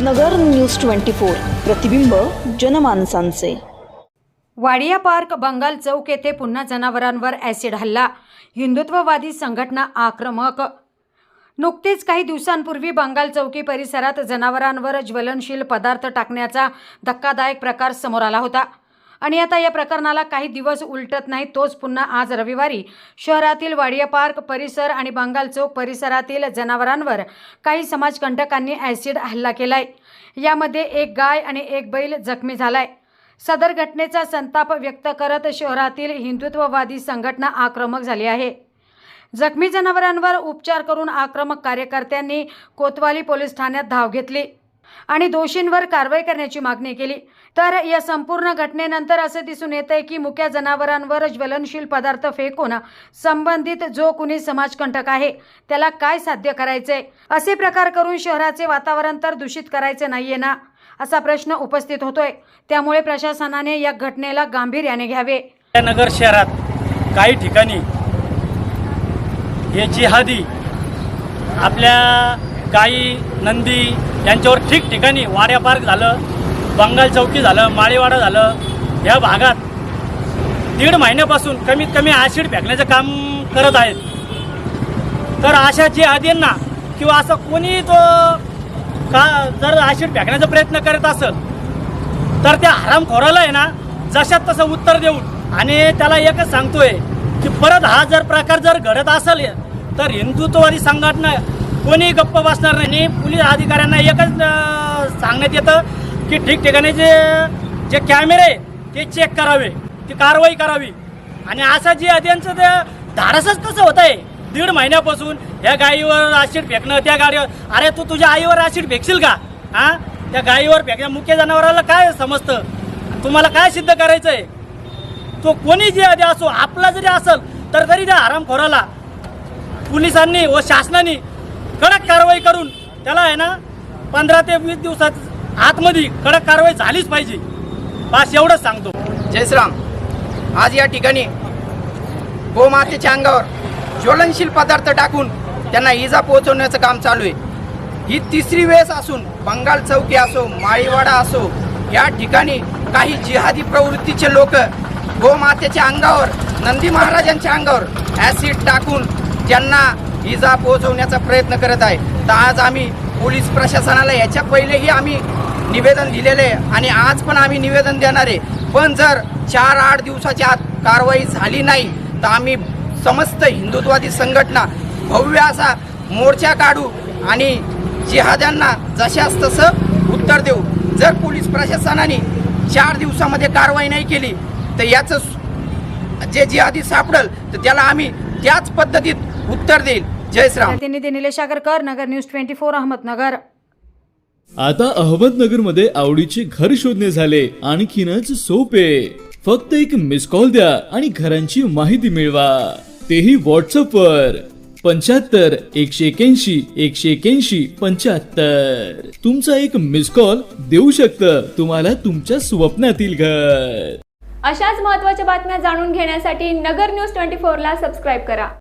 नगर news twenty four. प्रतिबिंब जनमानसांचे. Wadia park Bengal Chowk येथे पुन्हा जनावरांवर ॲसिड हल्ला. हिंदुत्ववादी संघटना आक्रमक. नुकतेच काही दिवसांपूर्वी बंगाल चौकी परिसरात जनावरांवर ज्वलनशील पदार्थ टाकण्याचा धक्कादायक प्रकार समोर आला होता. आणि आता या प्रकरणाला काही दिवस उलटत नाही तोच पुन्हा आज रविवारी. शहरातील वाडिया पार्क परिसर आणि बंगाल चौक परिसरातील जनावरांवर काही समाजकंटकांनी ॲसिड हल्ला केलाय. यामध्ये एक गाय आणि एक बैल जखमी झालाय. सदर घटनेचा संताप व्यक्त करत शहरातील हिंदुत्ववादी संघटना आक्रमक झाली आहे. जखमी जनावरांवर उपचार करून आक्रमक कार्यकर्त्यांनी कोतवाली पोलीस ठाण्यात धाव घेतली. आणि दोषींवर कारवाई करण्याची मागणी केली. तर या संपूर्ण घटनेनंतर असे दिसून येत आहे की मुक्या जनावरांवर ज्वलनशील पदार्थ फेकून संबंधित जो कुणी समाजकंटक आहे त्याला काय साध्य करायचे असे प्रकार करून शहराचे वातावरण तर दूषित करायचे नाहीये ना? असा प्रश्न उपस्थित होतोय. त्यामुळे प्रशासनाने या घटनेला गांभीर्याने घ्यावे. नगर शहरात काही ठिकाणी हे जिहादी आपल्या गाई नंदी यांच्यावर ठिकठिकाणी वाड्या पार्क झालं बंगाल चौकी झालं माळीवाडा झालं ह्या भागात दीड महिन्यापासून कमीत कमी ॲसिड फेकण्याचं काम करत आहेत. तर अशा जिहादींना किंवा असं कोणी तो का जर ॲसिड फेकण्याचा प्रयत्न करत असेल तर त्या हरामखोराला आहे ना जशात तसं उत्तर देऊन आणि त्याला एकच सांगतोय की परत हा जर प्रकार जर घडत असेल तर हिंदुत्ववादी संघटना कोणी गप्प बसणार नाही. पोलीस अधिकाऱ्यांना एकच सांगण्यात येतं की ठिकठिकाणी जे जे कॅमेरे आहे, ते चेक करावे. ती कारवाई करावी. आणि असं जे त्यांचं ते धाडसच कसं होत आहे? दीड महिन्यापासून ह्या गायीवर ॲसिड फेकणं त्या गाडीवर अरे तू तुझ्या आईवर ॲसिड फेकशील का? हां त्या गायीवर फेकण्या मुख्य जनावराला काय समजतं? तुम्हाला काय सिद्ध करायचं आहे तो कोणी जे आधी असो आपला जरी असेल तर तरी त्या हरामखोराला पोलिसांनी व शासनाने कडक कारवाई करून त्याला आहे ना पंधरा ते वीस दिवसात आतमध्ये कडक कारवाई झालीच पाहिजे. बस एवढंच सांगतो. जय आज या ठिकाणी गोमातेच्या अंगावर ज्वलनशील पदार्थ टाकून त्यांना इजा पोहोचवण्याचं काम चालू आहे. ही तिसरी वेळेस असून बंगाल चौकी असो माळीवाडा असो या ठिकाणी काही जिहादी प्रवृत्तीचे लोक गोमातेच्या अंगावर नंदी महाराजांच्या अंगावर ॲसिड टाकून त्यांना इजा पोहोचवण्याचा प्रयत्न करत आहे. तर आज आम्ही पोलीस प्रशासनाला याच्या पहिलेही आम्ही निवेदन दिलेले आहे आणि आज पण आम्ही निवेदन देणार आहे. पण जर चार आठ दिवसाच्या आत कारवाई झाली नाही तर आम्ही समस्त हिंदुत्वादी संघटना भव्य असा मोर्चा काढू आणि जिहाद्यांना जशास तसं उत्तर देऊ. जर पोलीस प्रशासनाने चार दिवसामध्ये कारवाई नाही केली तर याचं जे जिहादी सापडल तर त्याला आम्ही त्याच पद्धतीत उत्तर देईल. जय श्रीराम प्रतिनिधी Nilesh Agarkar Nagar news twenty four Ahmednagar. आता अहमदनगरमध्ये आवडीचे घर शोधणे झाले. आणखीनच सोपे. फक्त एक मिस कॉल द्या आणि घरांची माहिती मिळवा. तेही व्हॉट्सअप वर. पंच्याहत्तर एकशे एक्याऐंशी एकशे एक्याऐंशी पंच्याहत्तर. तुमचा एक मिस कॉल देऊ शकतं तुम्हाला तुमच्या स्वप्नातील घर. अशाच महत्त्वाच्या बातम्या जाणून घेण्यासाठी नगर न्यूज ट्वेंटी फोरला सबस्क्राईब करा.